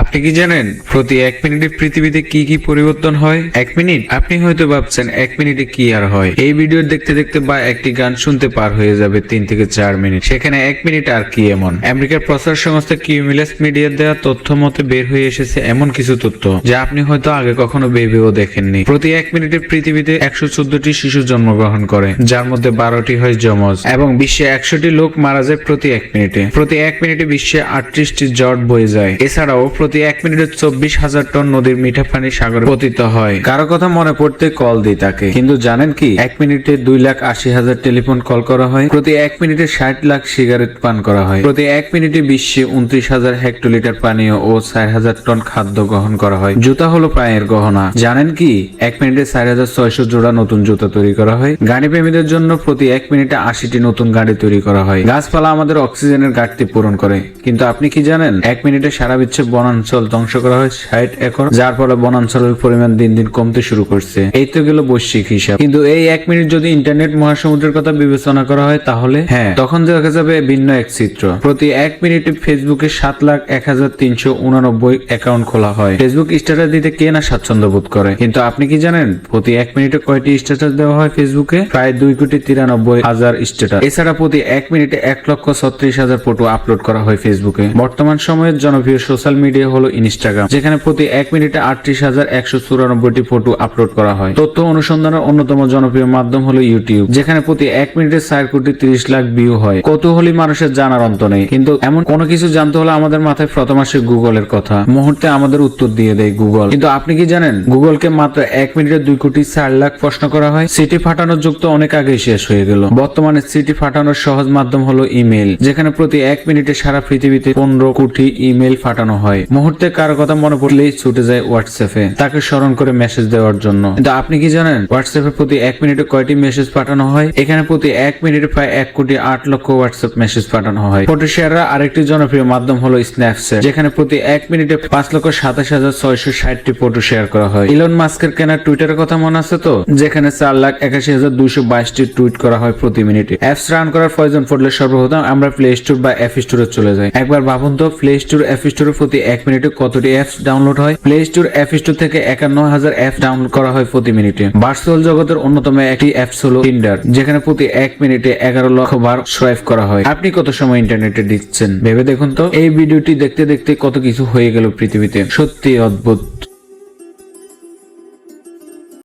আপনি কি জানেন প্রতি এক মিনিটে পৃথিবীতে কি কি পরিবর্তন হয়? এক মিনিট? আপনি হয়তো ভাবছেন, এক মিনিটে কি আর হয়? এই ভিডিও দেখতে দেখতে বা একটি গান শুনতে পার হয়ে যাবে তিন থেকে চার মিনিট। সেখানে এক মিনিট আর কি এমন? আমেরিকার প্রচার সংস্থা কিউমিলাস মিডিয়ার দেওয়া তথ্য মতে বের হয়ে এসেছে এমন কিছু তথ্য, যা আপনি হয়তো আগে কখনো ভেবেও দেখেননি। প্রতি এক মিনিটে পৃথিবীতে একশো চোদ্দটি শিশু জন্মগ্রহণ করে, যার মধ্যে বারোটি হয় যমজ এবং বিশ্বে একশোটি লোক মারা যায় প্রতি এক মিনিটে। প্রতি এক মিনিটে বিশ্বে আটত্রিশটি জট বয়ে যায়। এছাড়াও প্রতি এক মিনিটে চব্বিশ হাজার টন নদীর মিঠা পানি সাগরে পতিত হয়। কারও কথা মনে পড়তে কল দিই তাকে। কিন্তু জানেন কি, এক মিনিটে দুই লাখ আশি হাজার টেলিফোন কল করা হয়, প্রতি এক মিনিটে ষাট লাখ সিগারেট পান করা হয়, প্রতি এক মিনিটে বিশ্বে উনত্রিশ হাজার হেক্টোলিটার পানীয় ও চার হাজার টন খাদ্য গ্রহণ করা হয়। জুতা হলো পায়ের গহনা। জানেন কি, এক মিনিটে চার হাজার ছয়শো জোড়া নতুন জুতা তৈরি করা হয়। গাড়ি প্রেমীদের জন্য প্রতি এক মিনিটে আশিটি নতুন গাড়ি তৈরি করা হয়। গাছপালা আমাদের অক্সিজেনের ঘাটতি পূরণ করে। কিন্তু আপনি কি জানেন, এক মিনিটে সারা বিশ্বে বনাঞ্চল ধ্বংস করা হয় ষাট একর যার ফলে বনাঞ্চলের পরিমাণ দিন দিন কমতে শুরু করছে। এই তো গেল বৈশ্বিক হিসাব। কিন্তু এই এক মিনিট যদি ইন্টারনেট মহাসমুদ্রের কথা বিবেচনা করা হয় তাহলে? হ্যাঁ। তখন দেখা যাবে ভিন্ন এক চিত্র। প্রতি এক মিনিটে ফেসবুকে সাত লাখ এক হাজার তিনশো উনানব্বই অ্যাকাউন্ট খোলা হয়। ফেসবুক স্ট্যাটাস দিতে কে না স্বাচ্ছন্দ্য বোধ করে? কিন্তু আপনি কি জানেন প্রতি এক মিনিটে কয়টি স্ট্যাটাস দেওয়া হয় ফেসবুকে? প্রায় দুই কোটি তিরানব্বই হাজার স্ট্যাটাস। এছাড়া প্রতি এক মিনিটে এক লক্ষ ছত্রিশ হাজার ফটো আপলোড করা হয় ফেসবুকে। বর্তমান সময়ের জনপ্রিয় সোশ্যাল মিডিয়া হলো ইনস্টাগ্রাম যেখানে প্রতি এক মিনিটে আটত্রিশ হাজার একশো চুরানব্বইটি ফটো আপলোড করা হয়। তথ্য অনুসন্ধানের অন্যতম জনপ্রিয় মাধ্যম হলো ইউটিউব যেখানে প্রতি এক মিনিটে চার কোটি তিরিশ লাখ ভিউ হয়। কৌতূহলী মানুষের জানার অন্ত নেই, কিন্তু এমন কোনো কিছু জানতে হলে আমাদের মাথায় প্রথম আসে গুগলের কথা। মুহূর্তে আমাদের উত্তর দিয়ে দেয় গুগল। কিন্তু আপনি কি জানেন, গুগলকে মাত্র এক মিনিটে দুই কোটি চার লাখ প্রশ্ন করা হয়? সিটি ফাটানোর যুক্ত অনেক আগেই শেষ হয়ে গেল। বর্তমানে সিটি ফাটানোর সহজ মাধ্যম হলো ইমেল যেখানে প্রতি এক মিনিটে সারা পৃথিবীতে পনেরো কোটি ইমেল ফাটানো হয়। মুহূর্তে কারও কথা মনে পড়লেই ছুটে যায় হোয়াটসঅ্যাপে তাকে স্মরণ করে মেসেজ দেওয়ার জন্য। কিন্তু আপনি কি জানেন হোয়াটসঅ্যাপে প্রতি এক মিনিটে কয়টি মেসেজ পাঠানো হয়? এখানে প্রতি এক মিনিটে প্রায় এক কোটি আট লক্ষ হোয়াটসঅ্যাপ মেসেজ পাঠানো হয়। ফটো শেয়ারের আরেকটি জনপ্রিয় মাধ্যম হলো স্ন্যাপচ্যাট যেখানে প্রতি এক মিনিটে পাঁচ লক্ষ সাতাশ হাজার ছয়শো ষাটটি ফটো শেয়ার করা হয়। ইলন মাস্কের কেনা টুইটারের কথা মনে আছে তো? যেখানে চার লাখ একাশি হাজার দুইশো বাইশটি টুইট করা হয় প্রতি মিনিটে। অ্যাপস রান করার প্রয়োজন পড়লে সর্বপ্রথম আমরা প্লে স্টোর বা অ্যাপ স্টোরে চলে যাই। একবার ভাবুন তো প্লে স্টোর অ্যাপ স্টোরে প্রতি এক মিনিটে কতটি অ্যাপস ডাউনলোড হয়? প্লে স্টোর অ্যাপ স্টোর থেকে একান্ন হাজার অ্যাপ ডাউনলোড করা হয় প্রতি মিনিটে। ভার্চুয়াল জগতের অন্যতম একটি অ্যাপস হলো টিন্ডার যেখানে প্রতি এক মিনিটে এগারো লক্ষ বার সোয়াইপ করা হয়। আপনি কত সময় ইন্টারনেটে দিচ্ছেন? ভেবে দেখুন তো। এই ভিডিওটি দেখতে দেখতে কত কিছু হয়ে গেল পৃথিবীতে। সত্যি অদ্ভুত।